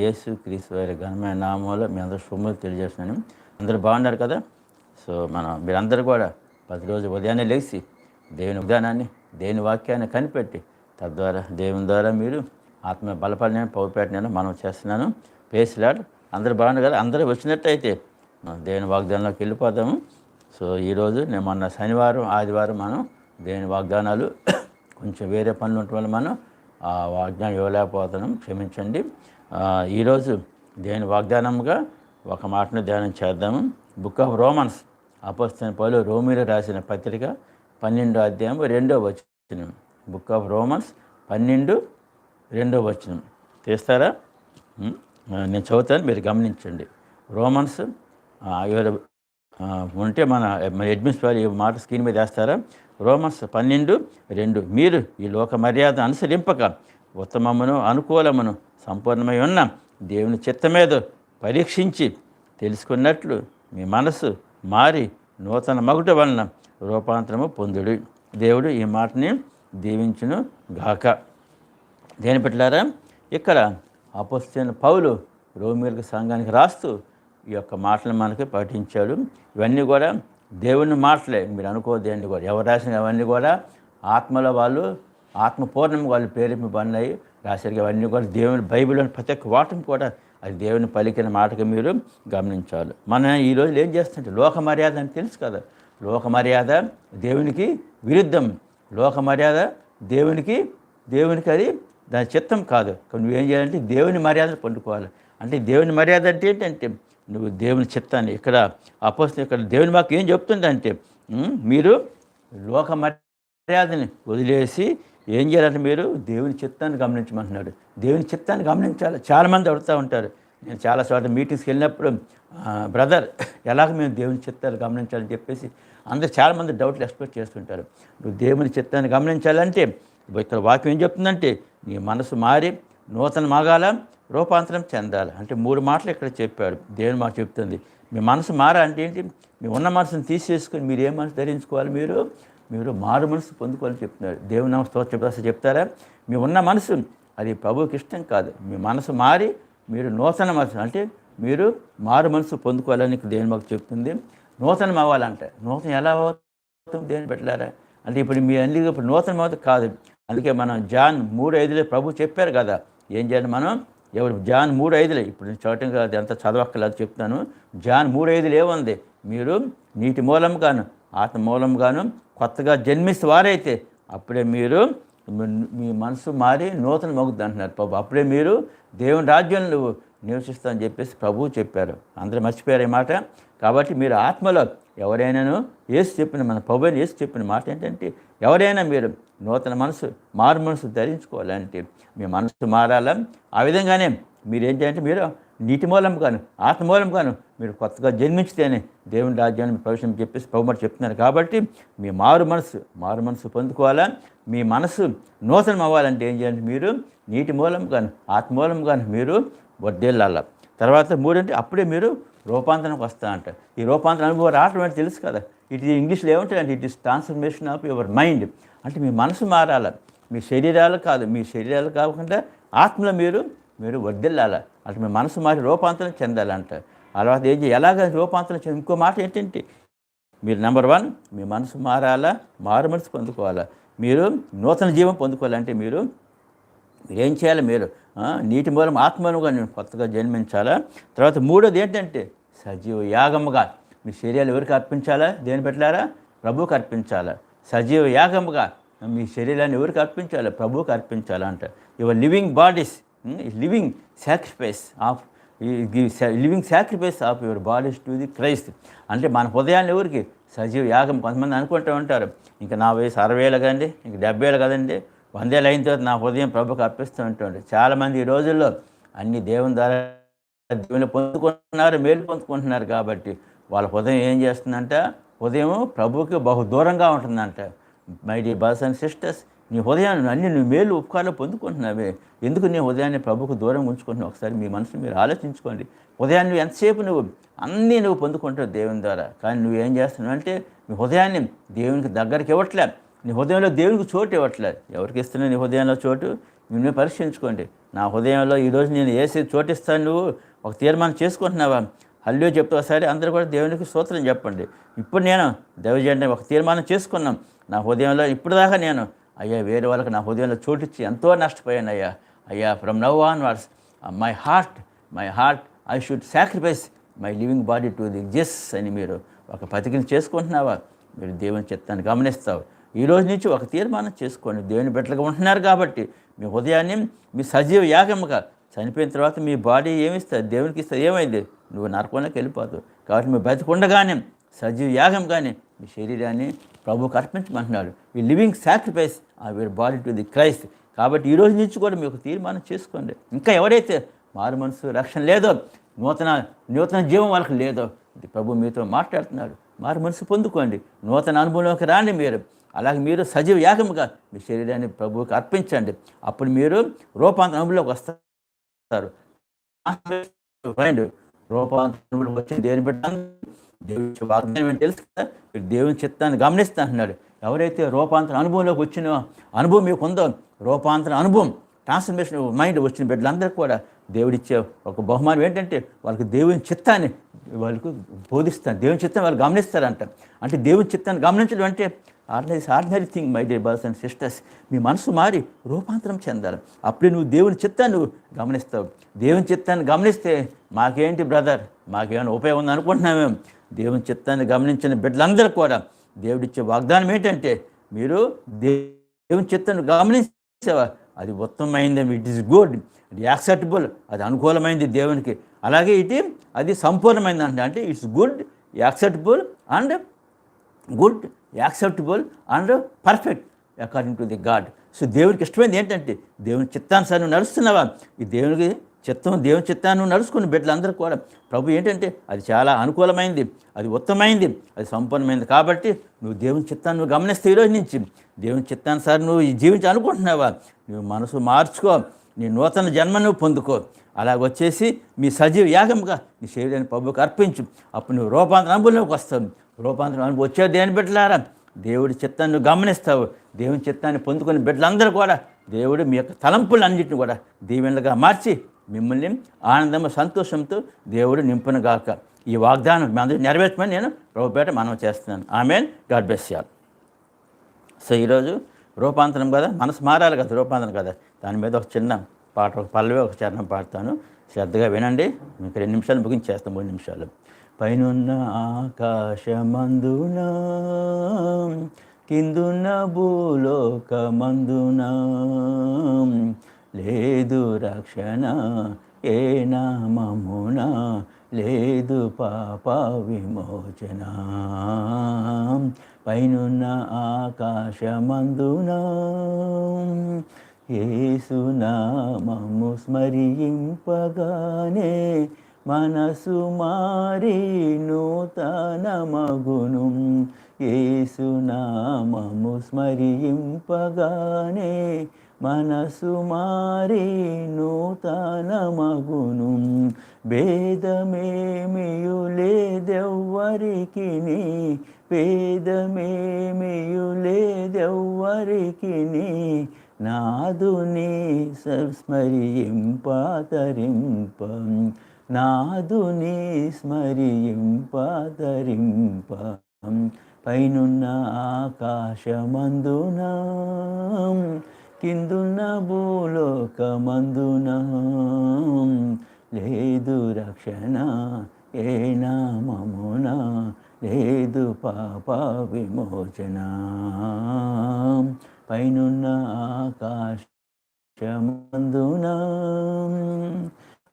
యేసు క్రీస్తు వారి ఘనమైన నామంలో మీ అందరూ శుభములు తెలియజేస్తున్నాను. అందరూ బాగున్నారు కదా? సో మనం మీరందరూ కూడా ప్రతిరోజు ఉదయాన్నే లేచి దేవుని విధానాన్ని దేవుని వాక్యాన్ని కనిపెట్టి తద్వారా దేవుని ద్వారా మీరు ఆత్మ బలపడిన పౌరుపేటనైనా మనం చేస్తున్నాను. పేసిలాడ్ అందరూ బాగున్నారు కదా? అందరూ వచ్చినట్టయితే మనం దేవుని వాగ్దానంలోకి వెళ్ళిపోతాము సో ఈరోజు నేను మొన్న శనివారం ఆదివారం మనం దేవుని వాగ్దానాలు కొంచెం వేరే పనులు ఉండటం వల్ల మనం ఆ వాగ్దానం ఇవ్వలేకపోతున్నాం. క్షమించండి. ఈరోజు దేని వాగ్దానంగా ఒక మాటను ధ్యానం చేద్దాము. బుక్ ఆఫ్ రోమన్స్ అపోస్తైన పౌలు రోమిలో రాసిన పత్రిక పన్నెండో అధ్యాయం రెండో వచనం. బుక్ ఆఫ్ రోమన్స్ పన్నెండు రెండో వచనం. తీస్తారా? నేను చదువుతాను మీరు గమనించండి. రోమన్స్ ఎవరు ఉంటే మన మన అడ్మిన్స్ వారు ఈ మాట స్క్రీన్ మీద వేస్తారా? రోమన్స్ పన్నెండు రెండు. మీరు ఈ లోక మర్యాద అనుసరింపక ఉత్తమమును అనుకూలమును సంపూర్ణమై ఉన్న దేవుని చిత్తమేదో పరీక్షించి తెలుసుకున్నట్లు మీ మనసు మారి నూతన మగుట వలన రూపాంతరము పొందుడు. దేవుడు ఈ మాటని దీవించును గాక. దేని పెట్టారా ఇక్కడ అపోస్తైన పౌలు రోమిలకు సంఘానికి రాస్తూ ఈ యొక్క మాటలు మనకి పాటించాడు. ఇవన్నీ కూడా దేవుని మాటలే. మీరు అనుకోదేంటి కూడా. ఎవరు రాసిన అవన్నీ కూడా ఆత్మలో వాళ్ళు ఆత్మ పూర్ణం వాళ్ళు ప్రేరేపింపబడినాయి రాశారు అవన్నీ కూడా దేవుని బైబిల్లోని ప్రతి ఒక్క వాటం కూడా అది దేవుని పలికిన మాటగా మీరు గమనించాలి. మనం ఈ రోజులు ఏం చేస్తుంటే లోక మర్యాద అని తెలుసు కదా లోక మర్యాద దేవునికి విరుద్ధం. లోక మర్యాద దేవునికి దేవునికి అది దాని చిత్తం కాదు. నువ్వేం చేయాలంటే దేవుని మర్యాదను పండుకోవాలి అంటే దేవుని మర్యాద అంటే ఏంటంటే నువ్వు దేవుని చిత్తాన్ని ఇక్కడ అపోస్తలు ఇక్కడ దేవుని మాకు ఏం చెప్తుందంటే మీరు లోక మర్యాదని వదిలేసి ఏం చేయాలంటే మీరు దేవుని చిత్తాన్ని గమనించమంటున్నాడు. దేవుని చిత్తాన్ని గమనించాలి. చాలామంది అడుగుతూ ఉంటారు. నేను చాలా చోట్ల మీటింగ్స్కి వెళ్ళినప్పుడు బ్రదర్ ఎలాగ మేము దేవుని చిత్తాన్ని గమనించాలని చెప్పేసి అందరు చాలామంది డౌట్లు ఎక్స్పెక్ట్ చేస్తుంటారు. నువ్వు దేవుని చిత్తాన్ని గమనించాలంటే ఇక్కడ వాక్యం ఏం చెప్తుందంటే నీ మనసు మారి నూతన మగాల రూపాంతరం చెందాలి. అంటే మూడు మాటలు ఇక్కడ చెప్పాడు. దేవుని మాట చెప్తుంది. మీ మనసు మారా అంటే ఏంటి? మీ ఉన్న మనసును తీసేసుకొని మీరు ఏ మనసు ధరించుకోవాలి మీరు? మీరు మారు మనసు పొందుకోవాలని చెప్తున్నారు. దేవుని నామ చెప్తా చెప్తారా? మీ ఉన్న మనసు అది ప్రభుకి ఇష్టం కాదు. మీ మనసు మారి మీరు నూతన మనసు అంటే మీరు మారు మనసు పొందుకోవాలని దేవుని మాకు చెప్తుంది. నూతనం అవ్వాలంటే. నూతనం ఎలా అవుతుంది దేని పెట్టలేరా అంటే ఇప్పుడు మీ అన్ని ఇప్పుడు నూతనం అవుతుంది కాదు. అందుకే మనం జాన్ మూడు ఐదులే ప్రభు చెప్పారు కదా. ఏం చేయాలి మనం? ఎవరు? జాన్ మూడు ఐదులే. ఇప్పుడు నేను చదవటం కాదు ఎంత చదవక్కర్లేదు చెప్తాను. జాన్ మూడు ఐదులు ఏముంది? మీరు నీటి మూలంగాను ఆత్మ మూలంగాను కొత్తగా జన్మిస్తే వారైతే అప్పుడే మీరు మీ- మనసు మారి నూతన మొగ్గుద్ది అంటున్నారు ప్రభు. అప్పుడే మీరు దేవుని రాజ్యంలో నువ్వు నివసిస్తా అని చెప్పేసి ప్రభువు చెప్పారు. అందరూ మర్చిపోయారు ఈ మాట. కాబట్టి మీరు ఆత్మలో ఎవరైనాను ఏసు చెప్పిన మన ప్రభుని ఏసు చెప్పిన మాట ఏంటంటే ఎవరైనా మీరు నూతన మనసు మారు మనసు ధరించుకోవాలంటే మీ మనసు మారాలా? ఆ విధంగానే మీరు ఏంటంటే మీరు నీటి మూలం గాను ఆత్మ మూలం గాను మీరు కొత్తగా జన్మించితేనే దేవుని రాజ్యాన్ని ప్రవేశం చెప్పేసి ప్రభు చెప్తున్నారు కాబట్టి మీ మారు మనసు మారు మనసు పొందుకోవాలా? మీ మనసు నూతనం అవ్వాలంటే ఏం చేయాలంటే మీరు నీటి మూలం కాను ఆత్మ మూలం మీరు వర్దేళ్ళాల తర్వాత మూడంటే అప్పుడే మీరు రూపాంతరంకి వస్తా అంట ఈ రూపాంతరం అనుభవం రావటం అంటే తెలుసు కదా? ఇట్ ఇంగ్లీష్లో ఏముంటుంది it is transformation of your mind అంటే మీ మనసు మారాల. మీ శరీరాలు కాదు మీ శరీరాలు కాకుండా ఆత్మలో మీరు మీరు వర్దిల్లాల అంటే మీ మనసు మారి రూపాంతరం చెందాలంట. అలవాటు ఏం చేయాలి? ఎలాగ రూపాంతరం చెంది ఇంకో మాట ఏంటంటే మీరు నెంబర్ వన్ మీ మనసు మారాలా? మారు మనసు పొందుకోవాలా? మీరు నూతన జీవం పొందుకోవాలంటే మీరు ఏం చేయాలి? మీరు నీటి మూలం ఆత్మనుగా నేను కొత్తగా జన్మించాలా? తర్వాత మూడోది ఏంటంటే సజీవ యాగముగా మీ శరీరాలు ఎవరికి అర్పించాలా? దేని పెట్టారా ప్రభువుకి అర్పించాలా. సజీవ యాగముగా మీ శరీరాన్ని ఎవరికి అర్పించాలి? ప్రభువుకి అర్పించాలంట your living bodies living sacrifice of living sacrifice of your bodies to the Christ అంటే మన హృదయాన్ని ఎవరికి? సజీవ యాగం. కొంతమంది అనుకుంటూ ఉంటారు ఇంకా నా వయసు అరవై ఏళ్ళు కదండి ఇంక డెబ్బై ఏళ్ళు కదండి వందేళ్ళు అయిన తర్వాత నా హృదయం ప్రభుకి అర్పిస్తూ ఉంటుంది. చాలామంది ఈ రోజుల్లో అన్ని దేవుని ద్వారా దేవుని పొందుకుంటున్నారు మేలు పొందుకుంటున్నారు కాబట్టి వాళ్ళ హృదయం ఏం చేస్తుందంట? హృదయం ప్రభుకి బహు దూరంగా ఉంటుందంట. My dear brothers and sisters నీ హృదయాన్ని అన్ని నువ్వు మేలు ఉపకారాలు పొందుకుంటున్నావే. ఎందుకు నీ హృదయాన్ని ప్రభుకు దూరం ఉంచుకుంటున్నావు? ఒకసారి మీ మనసుని మీరు ఆలోచించుకోండి. ఉదయాన్ని ఎంతసేపు నువ్వు అన్నీ నువ్వు పొందుకుంటావు దేవుని ద్వారా. కానీ నువ్వు ఏం చేస్తున్నావు అంటే నీ హృదయాన్ని దేవునికి దగ్గరికి ఇవ్వట్లే. నీ హృదయంలో దేవునికి చోటు ఇవ్వట్లేదు ఎవరికి ఇస్తున్నావు నీ హృదయంలో చోటు? నిన్ను పరీక్షించుకోండి. నా హృదయంలో ఈరోజు నేను వేసి చోటిస్తాను నువ్వు ఒక తీర్మానం చేసుకుంటున్నావా? హల్లో చెప్తే ఒకసారి అందరూ కూడా దేవునికి స్తోత్రం చెప్పండి. ఇప్పుడు నేను దైవజండి ఒక తీర్మానం చేసుకున్నాం. నా హృదయంలో ఇప్పుడు దాకా నేను అయ్యా వేరే వాళ్ళకి నా హృదయంలో చోటిచ్చి ఎంతో నష్టపోయాను అయ్యా. అయ్యా from now on words my heart my heart I should sacrifice my living body to the జెస్ అని మీరు ఒక పతికిని చేసుకుంటున్నావా? మీరు దేవుని చిత్తాన్ని గమనిస్తావు. ఈ రోజు నుంచి ఒక తీర్మానం చేసుకోండి. దేవుని బిడ్డలుగా ఉంటున్నారు కాబట్టి మీ హృదయాన్ని మీ సజీవ యాగముగా చనిపోయిన తర్వాత మీ బాడీ ఏమిస్తుంది దేవునికి ఇస్తే ఏమైంది? నువ్వు నరకంలోకి వెళ్ళిపోతావు. కాబట్టి మీ బతికుండగానే సజీవ యాగంగానే మీ శరీరాన్ని ప్రభువుకు అర్పించమంటున్నాడు. ఈ లివింగ్ సాక్రిఫైస్ ఆ వీరి బాడీ టు ది క్రైస్ట్. కాబట్టి ఈ రోజు నుంచి కూడా మీకు తీర్మానం చేసుకోండి. ఇంకా ఎవరైతే మారు మనసు రక్షణ లేదో నూతన నూతన జీవం వాళ్ళకి లేదో ఇది ప్రభు మీతో మాట్లాడుతున్నాడు. మారు మనసు పొందుకోండి. నూతన అనుభవంలోకి రాండి మీరు. అలాగే మీరు సజీవ యాగముగా మీ శరీరాన్ని ప్రభువుకి అర్పించండి. అప్పుడు మీరు రూపాంతర అనుభవంలోకి వస్తారు. రూపాంతరంలోకి వచ్చి దేని బిడ్డ దేవుడి వాగ్దానం ఏంటి తెలుసు కదా? మీరు దేవుని చిత్తాన్ని గమనిస్తా అంటున్నాడు ఎవరైతే రూపాంతర అనుభవంలోకి వచ్చినో అనుభవం మీకు ఉందో రూపాంతర అనుభవం ట్రాన్స్ఫర్మేషన్ మైండ్ వచ్చిన బిడ్డలందరికీ కూడా దేవుడిచ్చే ఒక బహుమానం ఏంటంటే వాళ్ళకి దేవుని చిత్తాన్ని వాళ్ళకు బోధిస్తాను దేవుని చిత్తాన్ని వాళ్ళు గమనిస్తారంట. అంటే దేవుని చిత్తాన్ని గమనించడం అంటే ordinary ordinary thing my dear brothers and sisters మీ మనసు మారి రూపాంతరం చెందాలి. అప్పుడే నువ్వు దేవుని చిత్తాన్ని నువ్వు గమనిస్తావు. దేవుని చిత్తాన్ని గమనిస్తే మాకేంటి బ్రదర్? మాకేమైనా ఉపయోగం ఉందనుకుంటున్నామేమో దేవుని చిత్తాన్ని గమనించిన బిడ్డలందరూ కూడా దేవుడిచ్చే వాగ్దానం ఏంటంటే మీరు దేవుని చిత్తాన్ని గమనించేవా? అది ఉత్తమమైంది ఇట్ ఈస్ గుడ్ ఇది యాక్సెప్టబుల్ అది అనుకూలమైంది దేవునికి. అలాగే ఇది అది సంపూర్ణమైంది అంటే అంటే it's good acceptable and good acceptable and perfect according to the God. So దేవునికి ఇష్టమైంది ఏంటంటే దేవుని చిత్తానుసారం నువ్వు నడుస్తున్నావా? ఈ దేవునికి చిత్తం దేవుని చిత్తాన్ని నువ్వు నడుచుకుని బిడ్డలందరూ కూడా ప్రభు ఏంటంటే అది చాలా అనుకూలమైంది అది ఉత్తమైంది అది సంపూర్ణమైంది కాబట్టి నువ్వు దేవుని చిత్తాన్ని నువ్వు గమనిస్తే ఈరోజు నుంచి దేవుని చిత్తానుసారి నువ్వు జీవించి అనుకుంటున్నావా? నువ్వు మనసు మార్చుకో నీ నూతన జన్మ నువ్వు పొందుకో. అలాగ వచ్చేసి మీ సజీవ యాగముగా నీ శరీరాన్ని ప్రభుకి అర్పించు. అప్పుడు నువ్వు రూపాంతరం అనుభవంలోకి వస్తావు. రూపాంతరం అనుభవం వచ్చే దేని బిడ్డలారా దేవుడి చిత్తాన్ని నువ్వు గమనిస్తావు. దేవుని చిత్తాన్ని పొందుకుని బిడ్డలందరూ కూడా దేవుడు మీ యొక్క తలంపులన్నింటిని కూడా దీవెనలుగా మార్చి మిమ్మల్ని ఆనందము సంతోషంతో దేవుడు నింపునుగాక. ఈ వాగ్దానం మీ అందరూ నెరవేర్చమని నేను ప్రభుపేట మనం చేస్తున్నాను. ఆమె గాడ్ బ్లెస్ యాల్ సో ఈరోజు రూపాంతరం కదా మనసు మారాలి కదా రూపాంతరం కదా. దాని మీద ఒక చిన్న పాట ఒక పల్లవి ఒక చరణం పాడతాను. శ్రద్ధగా వినండి. మీకు రెండు నిమిషాలు ముగించేస్తాం మూడు నిమిషాలు. పైనున్న ఆకాశమందున కిందున్న భూలోకమందున లేదు రక్షణ ఏ నామమున? లేదు పాప విమోచన. పైనున్న ఆకాశమందున? ఏసునామము స్మరింపగానే మనసు మారి నూతన మగును ఏసునామము స్మరింపగానే మనసు మారి నూతన మగును భేదమేమియు లేదెవ్వరికి భేదమేమియు లేదెవ్వరికి నాదుని స్మరింపతరింప నాదుని స్మరింపతరింప పైనున్న ఆకాశమందునా కిందున్న భూలోకమందున లేదు రక్షణ ఏ నామమున లేదు పాప విమోచన. పైనున్న ఆకాశమందున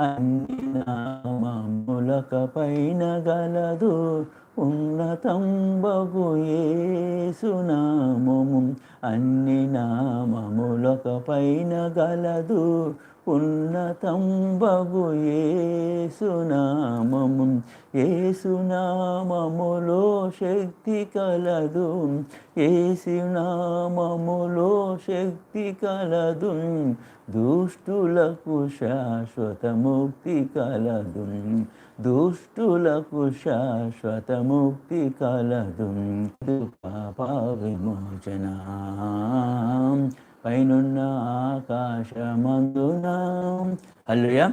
అన్ని నామములక పైన గలదు ఉన్నతంబగు ఏసునామము అన్ని నామములక పైన గలదు. ఉన్నతంబగు ఏసునామము ఏసునామములో శక్తి కలదు. ఏసునామములో శక్తి కలదు. దుష్టులకు శాశ్వత ముక్తి కలదు. దుష్టులకు శాశ్వత ముక్తి కలదు. పాప విమోచన పైనున్న ఆకాశమందున. హల్లెలూయా.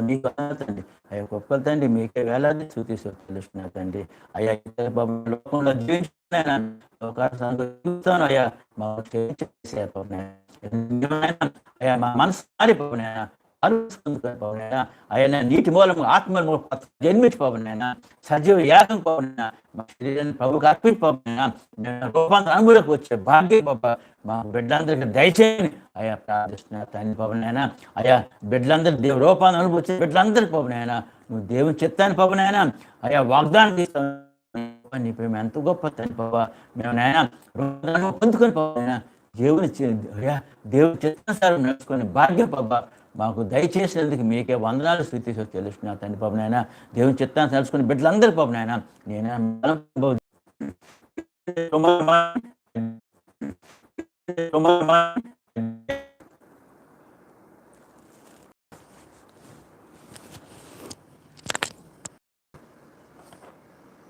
మీకు తండ్రి. అయ్యా గొప్ప తండ్రి మీకే వేలాది చూపిస్తూ తెలుస్తున్నా తండ్రి. అయ్యా ఇతర లోకంలో జీవించిన జీవితాను అయ్యా మా చేసే అయ్యా మా మనసు మారిపోయినా అరుచుకుంటున్నా ఆయన నీటి మూలం ఆత్మ జన్మించిపోయినా సజీవ యాగం పోయినా మా శరీరాన్ని ప్రభుకి అర్పించిపోయినా రూపాంతర అనుభూలకు వచ్చే భాగ్య బాబా. మా బిడ్డలందరికీ దయచేయని అయా ప్రార్థిస్తున్నా తండ్రి పవనైనా అయా బిడ్డలందరూ దేవు రూపాన్ని అనుభవించే బిడ్డలందరికీ పవనైనా నువ్వు దేవుని చిత్తాన్ని పవనైనా అయా వాగ్దానం చేస్తావు. నీ ప్రేమ ఎంత గొప్ప తండ్రి బాబా. మేము నాయన పొందుకొని పోయినా దేవుని చి- అయ్యా దేవుని చిత్తానుసారం నడుచుకొని భాగ్య బాబా. మాకు దయచేసినందుకు మీకే వందనాలు స్థితి తెలుస్తున్నా తండ్రి పాప నాయన దేవుని చిత్తాన్ని తెలుసుకుని బిడ్డలందరూ పాప నాయన నేను